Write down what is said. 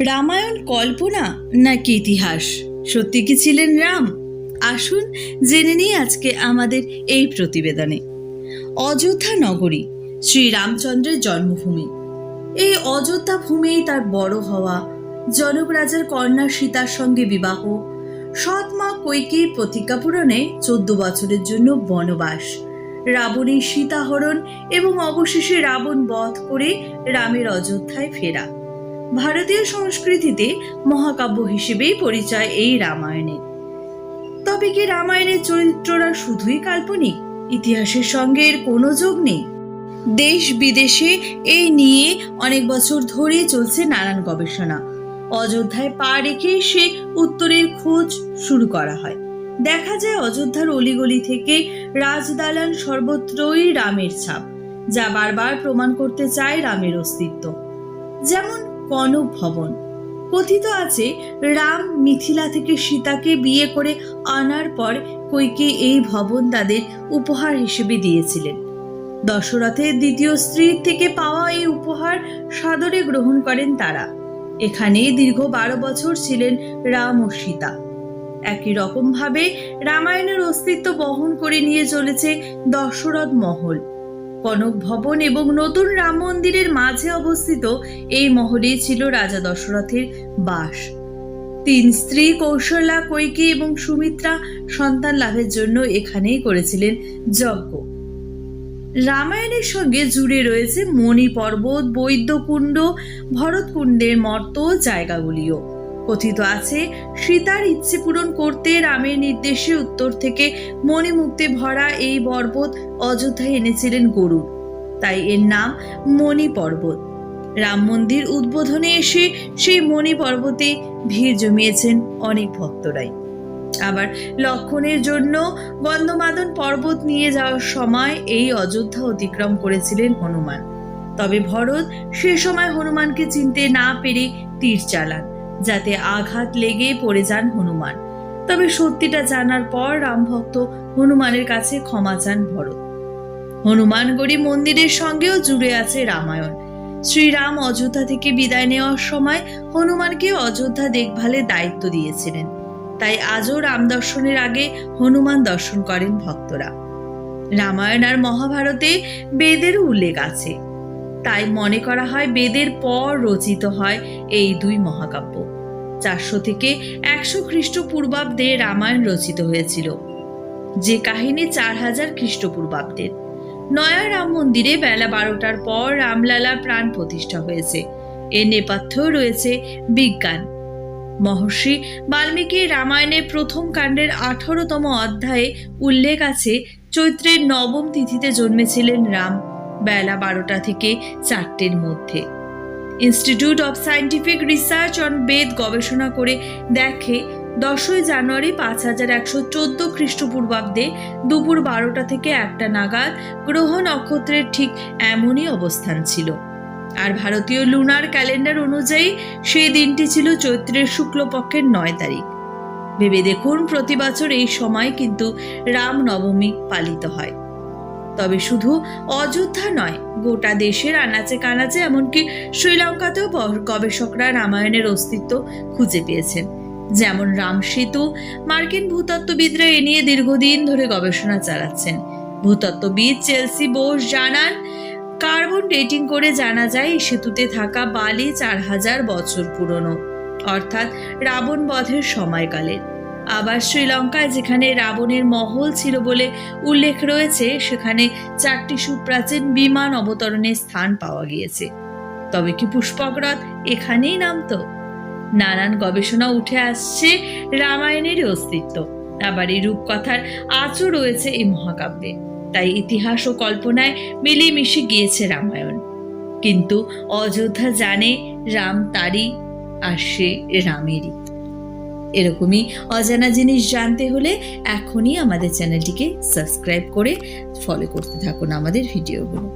রামায়ণ, কল্পনা নাকি ইতিহাস? সত্যি কি ছিলেন রাম? আসুন জেনে নিই আজকে আমাদের এই প্রতিবেদনে। অযোধ্যা নগরী শ্রী রামচন্দ্রের জন্মভূমি। এই অযোধ্যা ভূমিই তার বড় হওয়া। জনক রাজার কন্যা সীতার সঙ্গে বিবাহ। সৎ মা কৈকেয়ী প্রতিজ্ঞা পূরণে চোদ্দ বছরের জন্য বনবাস। রাবণের সীতাহরণ এবং অবশেষে রাবণ বধ করে রামের অযোধ্যায় ফেরা। ভারতীয় সংস্কৃতিতে মহাকাব্য হিসেবেই পরিচয় এই রামায়ণের। তবে কি রামায়ণের চরিত্ররা শুধুই কাল্পনিক? ইতিহাসের সঙ্গে এর কোনো যোগ নেই। দেশ বিদেশে এই নিয়ে অনেক বছর ধরে চলছে নানান গবেষণা। অযোধ্যায় পা রেখে সে উত্তরের খোঁজ শুরু করা হয়। দেখা যায় অযোধ্যার অলিগলি থেকে রাজদালান সর্বত্রই রামের ছাপ, যা বারবার প্রমাণ করতে চায় রামের অস্তিত্ব। যেমন কনক ভবন কথিত আছে, রাম মিথিলা থেকে সীতাকে বিয়ে করে আনার পর কৈকে এই ভবন তাদের উপহার হিসেবে দিয়েছিলেন। দশরথের দ্বিতীয় স্ত্রীর থেকে পাওয়া এই উপহার সাদরে গ্রহণ করেন তারা। এখানেই দীর্ঘ বারো বছর ছিলেন রাম ও সীতা। একই রকমভাবে রামায়ণের অস্তিত্ব বহন করে নিয়ে চলেছে দশরথ মহল। কনক ভবন এবং নতুন রাম মন্দিরের মাঝে অবস্থিত এই মহলেই ছিল রাজা দশরথের বাস। তিন স্ত্রী কৌশলা, কৈকি এবং সুমিত্রা সন্তান লাভের জন্য এখানেই করেছিলেন যজ্ঞ। রামায়ণের সঙ্গে জুড়ে রয়েছে মণি পর্বত বৈদ্যকুণ্ড, ভরতকুণ্ডের মর্ত জায়গাগুলিও। কথিত আছে, সীতার ইচ্ছে পূরণ করতে রামের নির্দেশে উত্তর থেকে মণিমুক্তে ভরা এই পর্বত অযোধ্যায় এনেছিলেন গরু। তাই এর নাম মণি পর্বত। রাম মন্দির উদ্বোধনে এসে সেই মণি পর্বতে ভিড় জমিয়েছেন অনেক ভক্তরাই। আবার লক্ষণের জন্য গন্ধমাদন পর্বত নিয়ে যাওয়ার সময় এই অযোধ্যা অতিক্রম করেছিলেন হনুমান। তবে ভরত সে সময় হনুমানকে চিনতে না পেরে তীর চালান। যাতে আঘাত লেগে পড়ে যান হনুমান। তবে সত্যিটা জানার পর রামভক্ত হনুমানের কাছে ক্ষমা চান ভরত। হনুমানগড়ি মন্দিরের সঙ্গেও জুড়ে আছে রামায়ণ। শ্রীরাম অযোধ্যা থেকে বিদায় নেওয়ার সময় হনুমানকে অযোধ্যা দেখভালের দায়িত্ব দিয়েছিলেন। তাই আজও রাম দর্শনের আগে হনুমান দর্শন করেন ভক্তরা। রামায়ণ আর মহাভারতে বেদের উল্লেখ আছে। তাই মনে করা হয় বেদের পর রচিত হয় এই দুই মহাকাব্য। চারশো থেকে একশো খ্রিস্টপূর্বাব্দে রামায়ণ রচিত হয়েছিল। যে কাহিনী চার হাজার খ্রিস্টপূর্বাব্দের। নয়া রাম মন্দিরে বেলা বারোটার পর রামলালা প্রাণ প্রতিষ্ঠা হয়েছে। এর নেপথ্যেও রয়েছে বিজ্ঞান। মহর্ষি বাল্মীকি রামায়ণের প্রথম কাণ্ডের আঠারোতম অধ্যায়ে উল্লেখ আছে, চৈত্রের নবম তিথিতে জন্মেছিলেন রাম। বেলা বারোটা থেকে চারটের মধ্যে। Institute of scientific research on Veda গবেষণা করে দেখে দশই জানুয়ারি পাঁচ হাজার একশো চোদ্দ খ্রিস্টপূর্বাব্দে দুপুর বারোটা থেকে একটা নাগাদ গ্রহ নক্ষত্রের ঠিক এমনই অবস্থান ছিল। আর ভারতীয় লুনার ক্যালেন্ডার অনুযায়ী সেই দিনটি ছিল চৈত্রের শুক্লপক্ষের নয় তারিখ। ভেবে দেখুন, প্রতি বছর এই সময় কিন্তু রাম নবমী পালিত হয়। তবে শুধু অযোধ্যা নয়, গোটা দেশের আনাচে কানাচে এমনকি শ্রীলঙ্কাতেও গবেষকরা রামায়ণের অস্তিত্ব খুঁজে পেয়েছেন। যেমন রাম সেতু, মার্কিন ভূতত্ত্ববিদরা এ নিয়ে দীর্ঘদিন ধরে গবেষণা চালাচ্ছেন। ভূতত্ত্ববিদ চেলসি বোস জানান, কার্বন ডেটিং করে জানা যায়, এই সেতুতে থাকা বালি চার হাজার বছর পুরনো, অর্থাৎ রাবণ বধের সময়কালের। আবার শ্রীলঙ্কায় যেখানে রাবণের মহল ছিল বলে উল্লেখ রয়েছে, সেখানে চারটি সুপ্রাচীন বিমান অবতরণের স্থান পাওয়া গিয়েছে। তবে কি পুষ্পকরথ এখানেই নামতো? নানান গবেষণা উঠে আসছে রামায়ণের অস্তিত্ব। আবার এই রূপকথার আঁচও রয়েছে এই মহাকাব্যে। তাই ইতিহাস ও কল্পনায় মিলেমিশে গিয়েছে রামায়ণ। কিন্তু অযোধ্যা জানে রাম তারই আর সে রামেরই। এরকমই অজানা জিনিস জানতে হলে এখনই আমাদের চ্যানেলটিকে সাবস্ক্রাইব করে ফলো করতে থাকুন আমাদের ভিডিওগুলো।